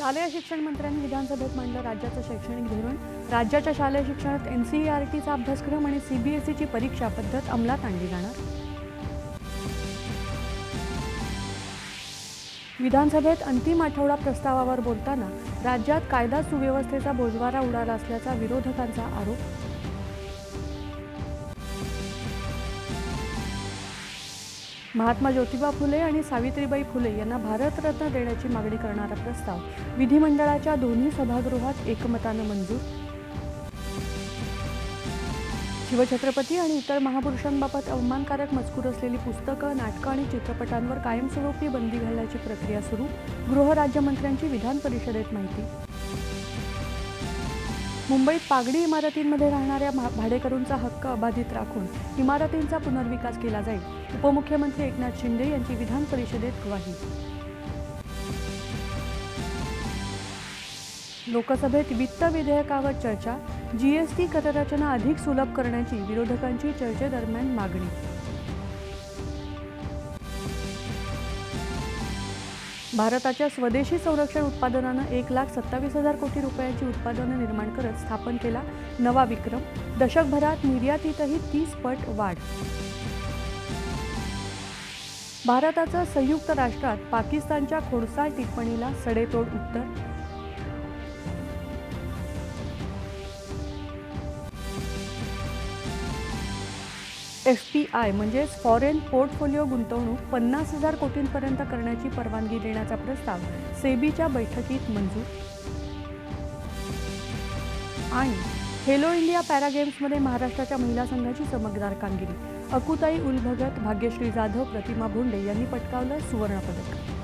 शालेय शिक्षण मंत्र्यांनी विधानसभेत मांडलं राज्याचं शैक्षणिक धोरण. राज्याच्या शालेय शिक्षणात एन सी आर टीचा अभ्यासक्रम आणि सी बी एस ईची परीक्षा पद्धत अंमलात आणली जाणार. विधानसभेत अंतिम आठवडा प्रस्तावावर बोलताना राज्यात कायदा सुव्यवस्थेचा बोजवारा उडाला असल्याचा विरोधकांचा आरोप. महात्मा ज्योतिबा फुले आणि सावित्रीबाई फुले यांना भारतरत्न देण्याची मागणी करणारा प्रस्ताव विधिमंडळाच्या दोन्ही सभागृहात एकमतानं मंजूर. शिवछत्रपती आणि इतर महापुरुषांबाबत अवमानकारक मजकूर असलेली पुस्तकं नाटकं आणि चित्रपटांवर कायमस्वरूपी बंदी घालण्याची प्रक्रिया सुरू गृहराज्यमंत्र्यांची विधान परिषदेत माहिती. मुंबईत पागडी इमारतींमध्ये राहणाऱ्या भाडेकरूंचा हक्क अबाधित राखून इमारतींचा पुनर्विकास केला जाईल उपमुख्यमंत्री एकनाथ शिंदे यांची विधान परिषदेत ग्वाही. लोकसभेत वित्त विधेयकावर चर्चा जीएसटी कररचना अधिक सुलभ करण्याची विरोधकांची चर्चेदरम्यान मागणी. भारताच्या स्वदेशी संरक्षण उत्पादनानं एक लाख सत्तावीस हजार कोटी रुपयांची उत्पादनं निर्माण करत स्थापन केला नवा विक्रम. दशकभरात निर्यातीतही तीस पट वाढ. भारताचं संयुक्त राष्ट्रात पाकिस्तानच्या खोडसाळ टिप्पणीला सडेतोड उत्तर. एफ पी आय म्हणजेच फॉरेन पोर्टफोलिओ गुंतवणूक पन्नास हजार कोटींपर्यंत करण्याची परवानगी देण्याचा प्रस्ताव सेबीच्या बैठकीत मंजूर. आणि खेलो इंडिया पॅरा गेम्समध्ये महाराष्ट्राच्या महिला संघाची चमकदार कामगिरी. अकुताई उल भगत भाग्यश्री जाधव प्रतिमा भोंडे यांनी पटकावलं सुवर्णपदक.